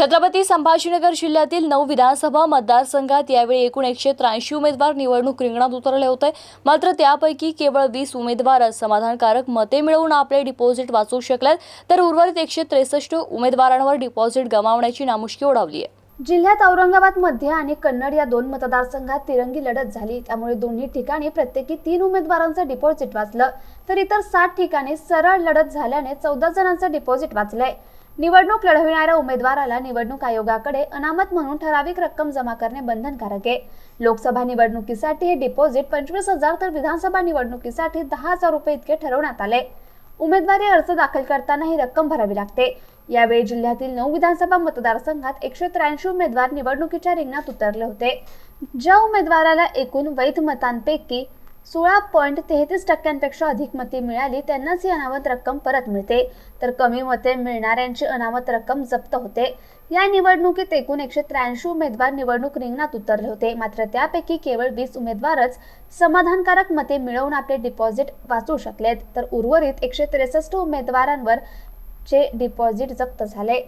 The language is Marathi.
छत्रपती संभाजीनगर जिल्ह्यातील नऊ विधानसभा मतदारसंघात यावेळी एकूण एकशे त्र्याऐंशी उमेदवार निवडणूक रिंगणात उतरले होते. मात्र त्यापैकी केवळ वीस उमेदवारच समाधानकारक मते मिळवून आपले डिपॉझिट वाचवू शकलेत तर उर्वरित एकशे त्रेसष्ट उमेदवारांवर डिपॉझिट गमावण्याची नामुष्की ओढावली आहे जिल्ह्यात औरंगाबादमध्ये आणि कन्नड या दोन मतदारसंघात तिरंगी लढत झाली. त्यामुळे दोन्ही ठिकाणी प्रत्येकी तीन उमेदवारांचं डिपॉझिट वाचलं. तर इतर सात ठिकाणी सरळ लढत झाल्याने चौदा जणांचं डिपॉझिट वाचलंय. निवडणूक लढविणाऱ्या उमेदवाराला निवडणूक आयोगाकडे अनामत म्हणून ठराविक रक्कम जमा करणे बंधनकारक आहे. लोकसभा निवडणुकीसाठी हे डिपॉझिट पंचवीस हजार तर विधानसभा निवडणुकीसाठी दहा हजार रुपये इतके ठरवण्यात आले. उमेदवारी अर्ज दाखल करताना ही रक्कम भरावी लागते. यावेळी जिल्ह्यातील नऊ विधानसभा मतदारसंघात एकशे त्र्याऐंशी उमेदवार निवडणुकीच्या रिंगणात उतरले होते. ज्या उमेदवाराला एकूण वैध मतांपैकी सोळा पॉईंट तेहतीस टक्क्यांपेक्षा अधिक मते मिळाली त्यांनाच ही अनामत रक्कम परत मिळते. तर कमी मते मिळणाऱ्यांची अनामत रक्कम जप्त होते. या निवडणुकीत एकूण एकशे त्र्याऐंशी उमेदवार निवडणूक रिंगणात उतरले होते. मात्र त्यापैकी केवळ वीस उमेदवारच समाधानकारक मते मिळवून आपले डिपॉझिट वाचू शकलेत. तर उर्वरित एकशे त्रेसष्ट उमेदवारांवर चे डिपॉझिट जप्त झाले.